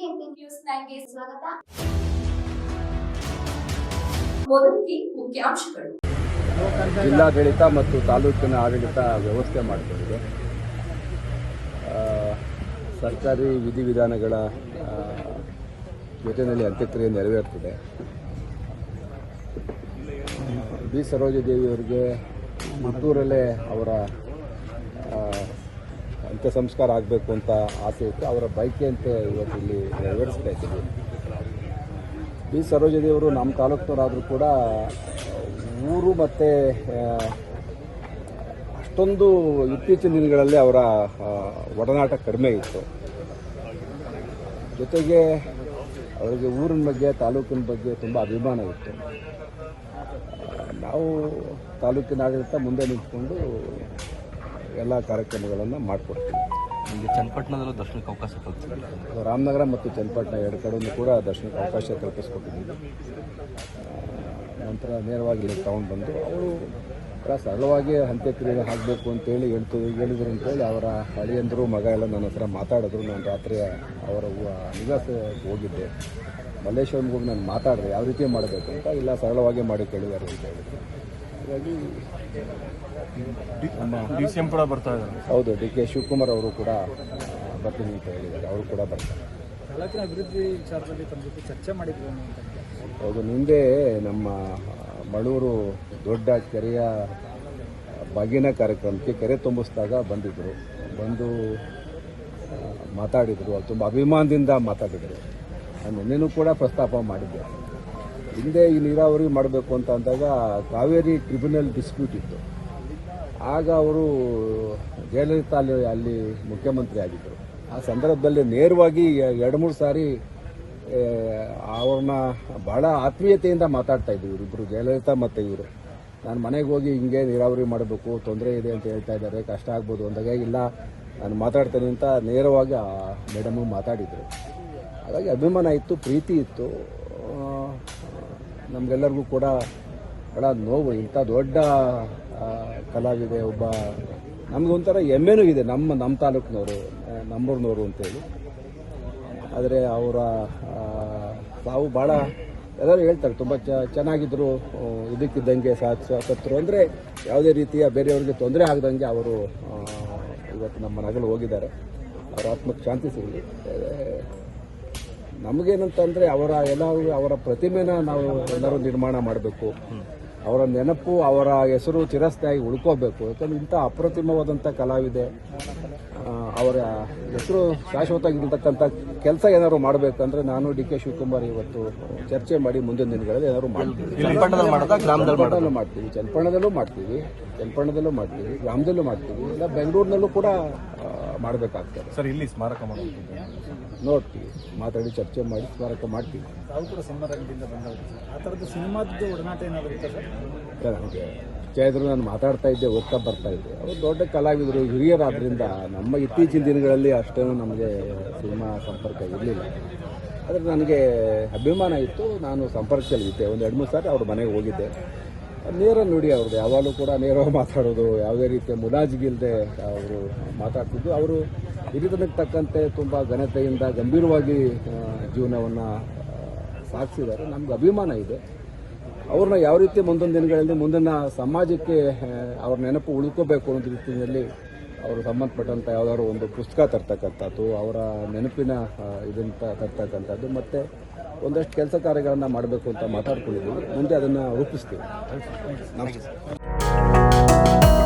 ಸ್ವಾಗತ. ಮುಖ್ಯಾಂಶಗಳು. ಜಿಲ್ಲಾಡಳಿತ ಮತ್ತು ತಾಲೂಕಿನ ಆಡಳಿತ ವ್ಯವಸ್ಥೆ ಮಾಡಿಕೊಂಡಿದೆ. ಸರ್ಕಾರಿ ವಿಧಿವಿಧಾನಗಳ ಜೊತೆಯಲ್ಲಿ ಅಂತ್ಯಕ್ರಿಯೆ ನೆರವೇರ್ತದೆ. ಬಿ. ಸರೋಜದೇವಿಯವರಿಗೆ ಮದ್ದೂರಲ್ಲೇ ಅವರ ಅಂತ್ಯ ಸಂಸ್ಕಾರ ಆಗಬೇಕು ಅಂತ ಆಸೆ ಇತ್ತು. ಅವರ ಬೈಕಿಯಂತೆ ಇವತ್ತು ಇಲ್ಲಿ ನೆರವೇರಿಸ್ತಾ ಇದ್ದೀವಿ. ಬಿ. ಸರೋಜದೇವರು ನಮ್ಮ ತಾಲೂಕಿನವರಾದರೂ ಕೂಡ, ಊರು ಮತ್ತು ಅಷ್ಟೊಂದು ಇತ್ತೀಚಿನ ದಿನಗಳಲ್ಲಿ ಅವರ ಒಡನಾಟ ಕಡಿಮೆ ಇತ್ತು. ಜೊತೆಗೆ ಅವರಿಗೆ ಊರಿನ ಬಗ್ಗೆ, ತಾಲೂಕಿನ ಬಗ್ಗೆ ತುಂಬ ಅಭಿಮಾನ ಇತ್ತು. ನಾವು ತಾಲೂಕಿನ ಮುಂದೆ ನಿಂತ್ಕೊಂಡು ಎಲ್ಲ ಕಾರ್ಯಕ್ರಮಗಳನ್ನು ಮಾಡಿಕೊಡ್ತೀವಿ. ನಿಮಗೆ ಚನ್ನಪಟ್ಟಣದಲ್ಲೂ ದರ್ಶನಕ್ಕೆ ಅವಕಾಶ ಕಲ್ಪಿಸಿಲ್ಲ ರಾಮನಗರ ಮತ್ತು ಚನ್ನಪಟ್ಟಣ ಎರಡು ಕಡೆಯೂ ಕೂಡ ದರ್ಶನಕ್ಕೆ ಅವಕಾಶ ಕಲ್ಪಿಸ್ಕೊಟ್ಟಿದ್ದೀವಿ. ನಂತರ ನೇರವಾಗಿ ಇಲ್ಲಿ ತಗೊಂಡು ಬಂದು ಅವರು ಕೂಡ ಸರಳವಾಗಿ ಅಂತ್ಯಕ್ರಿಯೆ ಆಗಬೇಕು ಅಂತೇಳಿ ಹೇಳ್ತು ಹೇಳಿದ್ರು ಅಂತೇಳಿ ಅವರ ಹಳಿಯಂದರು ಮಗ ಎಲ್ಲ ನನ್ನ ಹತ್ರ ಮಾತಾಡಿದ್ರು. ನಾನು ರಾತ್ರಿ ಅವರ ನಿವಾಸಕ್ಕೆ ಹೋಗಿದ್ದೆ. ಮಲ್ಲೇಶ್ವರಂಗೆ ಹೋಗಿ ನಾನು ಮಾತಾಡಿದೆ ಯಾವ ರೀತಿ ಮಾಡಬೇಕು ಅಂತ ಇಲ್ಲ ಸರಳವಾಗಿ ಮಾಡಿ ಕೇಳಿದ್ದಾರೆ ಅಂತ ಹೇಳಿದ್ರು. ಹಾಗಾಗಿ ನಮ್ಮ ಡಿ ಸಿ ಎಂ ಕೂಡ ಬರ್ತಾ ಇದ್ದಾರೆ. ಹೌದು ಡಿ ಕೆ ಶಿವಕುಮಾರ್ ಅವರು ಕೂಡ ಬರ್ತೀನಿ ಅಂತ ಹೇಳಿದ್ದಾರೆ. ಅವರು ಕೂಡ ಬರ್ತಾರೆ. ತಾಲೂಕಿನ ಅಭಿವೃದ್ಧಿ ವಿಚಾರದಲ್ಲಿ ತಮ್ಮ ಜೊತೆ ಚರ್ಚೆ ಮಾಡಿದ್ರು ಹೌದು ನಿಂದೆ ನಮ್ಮ ಮಳೂರು ದೊಡ್ಡ ಕೆರೆಯ ಬಾಗಿನ ಕಾರ್ಯಕ್ರಮಕ್ಕೆ ಕೆರೆ ತುಂಬಿಸಿದಾಗ ಬಂದಿದ್ದರು ಬಂದು ಮಾತಾಡಿದರು. ಅದು ತುಂಬ ಅಭಿಮಾನದಿಂದ ಮಾತಾಡಿದರು. ನಾನು ನಿನ್ನೆನೂ ಕೂಡ ಪ್ರಸ್ತಾಪ ಮಾಡಿದ್ದೆ. ಹಿಂದೆ ಈ ನೀರಾವರಿ ಮಾಡಬೇಕು ಅಂತ ಅಂದಾಗ ಕಾವೇರಿ ಟ್ರಿಬ್ಯುನಲ್ ಡಿಸ್ಪ್ಯೂಟ್ ಇತ್ತು. ಆಗ ಅವರು ಜಯಲಲಿತಾ ಅಲ್ಲಿ ಅಲ್ಲಿ ಮುಖ್ಯಮಂತ್ರಿ ಆಗಿದ್ದರು. ಆ ಸಂದರ್ಭದಲ್ಲಿ ನೇರವಾಗಿ ಎರಡು, ಮೂರು ಸಾರಿ ಅವ್ರನ್ನ ಬಹಳ ಆತ್ಮೀಯತೆಯಿಂದ ಮಾತಾಡ್ತಾ ಇದ್ವಿ ಇವರಿಬ್ಬರು ಜಯಲಲಿತಾ ಮತ್ತು ಇವರು. ನಾನು ಮನೆಗೆ ಹೋಗಿ ಹಿಂಗೆ ನೀರಾವರಿ ಮಾಡಬೇಕು, ತೊಂದರೆ ಇದೆ ಅಂತ ಹೇಳ್ತಾ ಇದ್ದಾರೆ, ಕಷ್ಟ ಆಗ್ಬೋದು ಅಂದಾಗ, ಇಲ್ಲ, ನಾನು ಮಾತಾಡ್ತೇನೆ ಅಂತ ನೇರವಾಗಿ ಆ ಮೇಡಮು ಮಾತಾಡಿದರು. ಹಾಗಾಗಿ ಅಭಿಮಾನ ಇತ್ತು, ಪ್ರೀತಿ ಇತ್ತು. ನಮಗೆಲ್ಲರಿಗೂ ಕೂಡ ಬಹಳ ನೋವು, ಇಂಥ ದೊಡ್ಡ ಕಲಾವಿದೆ ಒಬ್ಬ ನಮಗೊಂಥರ ಹೆಮ್ಮೆನೂ ಇದೆ, ನಮ್ಮ ನಮ್ಮ ತಾಲೂಕಿನವರು ನಮ್ಮೂರಿನವರು ಅಂತೇಳಿ. ಆದರೆ ಅವರ ತಾವು ಭಾಳ ಎಲ್ಲರೂ ಹೇಳ್ತಾರೆ, ತುಂಬ ಚ ಚೆನ್ನಾಗಿದ್ದರು ಇದಕ್ಕಿದ್ದಂಗೆ ಸಾಥ್ ಸತ್ರು ಅಂದರೆ ಯಾವುದೇ ರೀತಿಯ ಬೇರೆಯವ್ರಿಗೆ ತೊಂದರೆ ಆಗದಂಗೆ ಅವರು ಇವತ್ತು ನಮ್ಮ ನಗಲು ಹೋಗಿದ್ದಾರೆ. ಅವರ ಆತ್ಮಕ್ಕೆ ಶಾಂತಿ ಸಿಗಲಿ. ನಮಗೇನಂತಂದರೆ ಅವರ ಎಲ್ಲರೂ ಅವರ ಪ್ರತಿಮೆನ ನಾವು ಎಲ್ಲರೂ ನಿರ್ಮಾಣ ಮಾಡಬೇಕು. ಅವರ ನೆನಪು ಅವರ ಹೆಸರು ಚಿರಸ್ಥಾಯಿ ಉಳ್ಕೋಬೇಕು. ಯಾಕಂದ್ರೆ ಇಂಥ ಅಪ್ರತಿಮವಾದಂಥ ಕಲಾವಿದೆ ಅವರ ಹೆಸರು ಶಾಶ್ವತವಾಗಿರ್ತಕ್ಕಂಥ ಕೆಲಸ ಏನಾದ್ರು ಮಾಡಬೇಕಂದ್ರೆ ನಾನು ಡಿ ಕೆ ಶಿವಕುಮಾರ್ ಇವತ್ತು ಚರ್ಚೆ ಮಾಡಿ ಮುಂದಿನ ದಿನಗಳಲ್ಲಿ ಏನಾದ್ರು ಮಾಡ್ತೀವಿ ಮಾಡ್ತೀವಿ. ಚನ್ನಪಣ್ಣದಲ್ಲೂ ಮಾಡ್ತೀವಿ. ಚನ್ನಪಣ್ಣದಲ್ಲೂ ಮಾಡ್ತೀವಿ. ಗ್ರಾಮದಲ್ಲೂ ಮಾಡ್ತೀವಿ. ಇಲ್ಲ ಬೆಂಗಳೂರಿನಲ್ಲೂ ಕೂಡ ಮಾಡಬೇಕಾಗ್ತದೆ. ಸರ್ ಇಲ್ಲಿ ಸ್ಮಾರಕ ಮಾಡುವಂಥದ್ದು ನೋಡ್ತೀವಿ. ಮಾತಾಡಿ ಚರ್ಚೆ ಮಾಡಿ ಸ್ಮಾರಕ ಮಾಡ್ತೀವಿ. ತಾವು ಕೂಡ ಸಿನಿಮಾ ಬಂದವರು ಆ ಥರದ್ದು ಸಿನಿಮಾದ್ದು ಒಡನಾಟ ಏನಾದರೂ ಇತ್ತು ಸರ್? ಇಲ್ಲ, ನನಗೆ ಇದ್ರು ನಾನು ಮಾತಾಡ್ತಾ ಇದ್ದೆ ಹೋಗ್ತಾ ಬರ್ತಾ ಇದ್ದೆ. ಅವರು ದೊಡ್ಡ ಕಲಾವಿದರು ಹಿರಿಯರಾದ್ರಿಂದ ನಮ್ಮ ಇತ್ತೀಚಿನ ದಿನಗಳಲ್ಲಿ ಅಷ್ಟೇನು ನಮಗೆ ಸಿನಿಮಾ ಸಂಪರ್ಕ ಇರಲಿಲ್ಲ. ಆದರೆ ನನಗೆ ಅಭಿಮಾನ ಇತ್ತು. ನಾನು ಸಂಪರ್ಕದಲ್ಲಿದ್ದೆ. ಒಂದು ಎರಡು ಮೂರು ಸಾರಿ ಅವ್ರ ಮನೆಗೆ ಹೋಗಿದ್ದೆ. ನೇರ ನುಡಿ ಅವ್ರದ್ದು. ಯಾವಾಗಲೂ ಕೂಡ ನೇರವಾಗಿ ಮಾತಾಡೋದು, ಯಾವುದೇ ರೀತಿಯ ಮುಲಾಜಿಗಿಲ್ಲದೆ ಅವರು ಮಾತಾಡ್ತಿದ್ದು. ಅವರು ಹಿರಿತನಕ್ಕೆ ತಕ್ಕಂತೆ ತುಂಬ ಘನತೆಯಿಂದ ಗಂಭೀರವಾಗಿ ಜೀವನವನ್ನು ಸಾಗಿಸಿದ್ದಾರೆ. ನಮ್ಗೆ ಅಭಿಮಾನ ಇದೆ. ಅವ್ರನ್ನ ಯಾವ ರೀತಿ ಮುಂದೊಂದು ದಿನಗಳಲ್ಲಿ ಮುಂದಿನ ಸಮಾಜಕ್ಕೆ ಅವ್ರ ನೆನಪು ಉಳ್ಕೋಬೇಕು ಅನ್ನೋ ರೀತಿಯಲ್ಲಿ ಅವರು ಸಂಬಂಧಪಟ್ಟಂಥ ಯಾವುದಾದ್ರು ಒಂದು ಪುಸ್ತಕ ತರ್ತಕ್ಕಂಥದ್ದು, ಅವರ ನೆನಪಿನ ಇದನ್ನ ತರ್ತಕ್ಕಂಥದ್ದು, ಮತ್ತು ಒಂದಷ್ಟು ಕೆಲಸ ಕಾರ್ಯಗಳನ್ನು ಮಾಡಬೇಕು ಅಂತ ಮಾತಾಡ್ಕೊಂಡಿದ್ದೀವಿ. ಮುಂದೆ ಅದನ್ನು ರೂಪಿಸ್ತೀವಿ. ನಮಸ್ಕಾರ